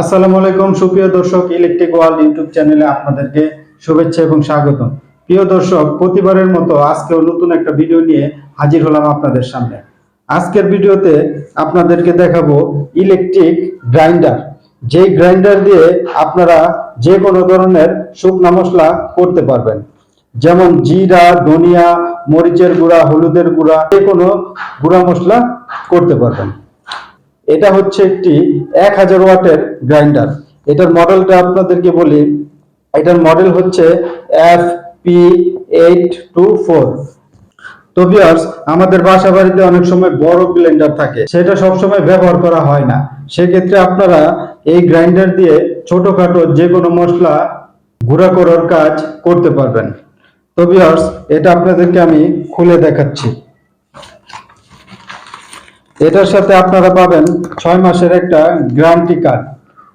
আসসালামু আলাইকুম, সুপ্রিয় দর্শক ইলেকট্রিক ওয়ার্ল্ড ইউটিউব চ্যানেলে আপনাদেরকে শুভেচ্ছা এবং স্বাগত প্রিয় দর্শক, প্রতিবারের মতো আজকেও নতুন একটা ভিডিও নিয়ে হাজির হলাম আপনাদের সামনে। আজকের ভিডিওতে আপনাদেরকে দেখাবো ইলেকট্রিক গ্রাইন্ডার যেই গ্রাইন্ডার দিয়ে আপনারা যে কোনো ধরনের শুকনা মশলা করতে পারবেন। যেমন জিরা, ধনিয়া, মরিচের গুঁড়া, হলুদের গুঁড়া, যে কোনো গুঁড়া মশলা করতে পারবেন। এটা হচ্ছে একটি এক হাজার ওয়াটের গ্রাইন্ডার। এটার মডেলটা আপনাদেরকে বলি। এটার মডেল হচ্ছে F P eight two four. তো ভিউয়ার্স আমাদের বাসা বাড়িতে অনেক সময় বড় ব্লেন্ডার থাকে। সেটা সবসময় ব্যবহার করা হয় না। সেক্ষেত্রে আপনারা এই গ্রাইন্ডার দিয়ে ছোটখাটো যে কোনো মশলা গুঁড়া করার কাজ করতে পারবেন। তো ভিউয়ার্স এটা আপনাদেরকে আমি খুলে দেখাচ্ছি। এটার সাথে আপনারা পাবেন ছয় মাসের একটা গ্যারান্টি কার্ড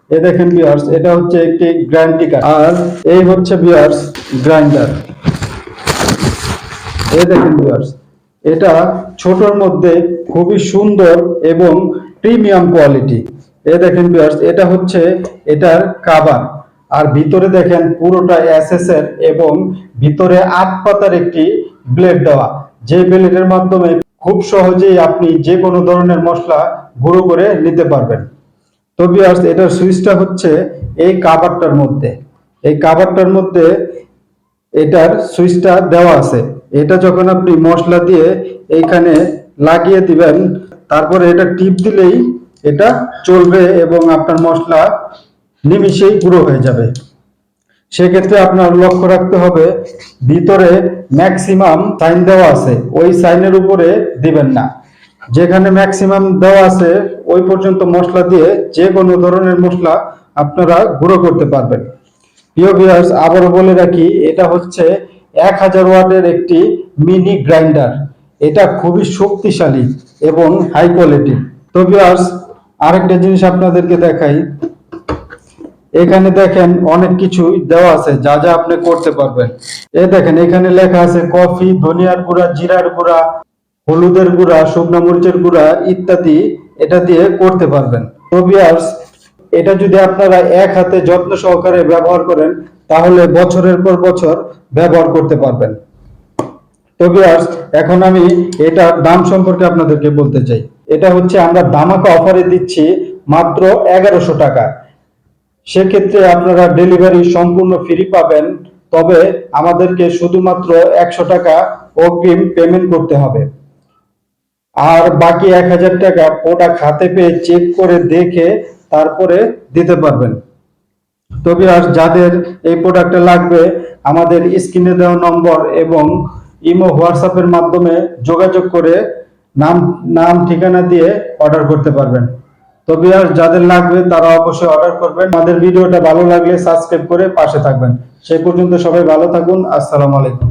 এ দেখেন বিয়ার্স এটা হচ্ছে একটি গ্যারান্টি কার্ড আর এই হচ্ছে বিয়ার্স গ্রাইন্ডার এই দেখেন বিয়ার্স এটা ছোটর মধ্যে খুবই সুন্দর এবং প্রিমিয়াম কোয়ালিটি এ দেখেন বিয়ার্স এটা হচ্ছে এটার কাবার আর ভিতরে দেখেন পুরোটা এসএস এর এবং ভিতরে আট পাতার একটি ব্লেড দেওয়া। যে ব্লেডের মাধ্যমে খুব সহজেই আপনি যে কোনো ধরনের মশলা গুঁড়ো করে নিতে পারবেন। তো বিয়ার্স এটার সুইচটা হচ্ছে এই কাভারটার মধ্যে। এই কাভারটার মধ্যে এটার সুইচটা দেওয়া আছে। এটা যখন আপনি মশলা দিয়ে এইখানে লাগিয়ে দিবেন, তারপরে এটা টিপ দিলেই এটা চলবে এবং আপনার মশলা নিমিশেই গুঁড়ো হয়ে যাবে। সেক্ষেত্রে আপনার লক্ষ্য রাখতে হবে, ভিতরে ম্যাক্সিমাম সাইন দেওয়া আছে। ওই সাইনের উপরে দিবেন না। যেখানে ম্যাক্সিমাম দেওয়া আছে, ওই পর্যন্ত মশলা দিয়ে যে কোনো ধরনের মশলা আপনারা গুঁড়ো করতে পারবেন। প্রিয় ভিউয়ার্স আবারও বলে রাখি, এটা হচ্ছে এক হাজার ওয়াটের একটি মিনি গ্রাইন্ডার এটা খুবই শক্তিশালী এবং হাই কোয়ালিটি তো ভিউয়ার্স আরেকটা জিনিস আপনাদেরকে দেখাই এখানে দেখেন অনেক কিছু দেওয়া আছে, যা যা আপনি করতে পারবেন। এ দেখেন, এখানে লেখা আছে, কফি, ধনিয়ার গুঁড়া, জিরার গুঁড়া, হলুদের গুঁড়া, শুকনো মরিচের গুঁড়া ইত্যাদি এটা দিয়ে করতে পারবেন। এটা যদি আপনারা এক হাতে যত্ন সহকারে ব্যবহার করেন, তাহলে বছরের পর বছর ব্যবহার করতে পারবেন। তো এখন আমি এটার দাম সম্পর্কে আপনাদেরকে বলতে চাই। এটা হচ্ছে আমরা দামাকা অফারে দিচ্ছি মাত্র এগারোশো টাকা। সেক্ষেত্রে আপনারা ডেলিভারি সম্পূর্ণ ফ্রি পাবেন, তবে আমাদেরকে শুধুমাত্র একশো টাকা অগ্রিম পেমেন্ট করতে হবে। আর বাকি এক হাজার টাকা প্রোডাক্ট হাতে পেয়ে চেক করে দেখে তারপরে দিতে পারবেন। তবে আর যাদের এই প্রোডাক্টটা লাগবে, আমাদের স্ক্রিনে দেওয়া নম্বর এবং ইমো, হোয়াটসঅ্যাপের মাধ্যমে যোগাযোগ করে নাম নাম, ঠিকানা দিয়ে অর্ডার করতে পারবেন। তবে আর যাদের লাগবে তারা অবশ্যই অর্ডার করবেন। আমাদের ভিডিওটা ভালো লাগলে সাবস্ক্রাইব করে পাশে থাকবেন। সেই পর্যন্ত সবাই ভালো থাকুন। আসসালামু আলাইকুম।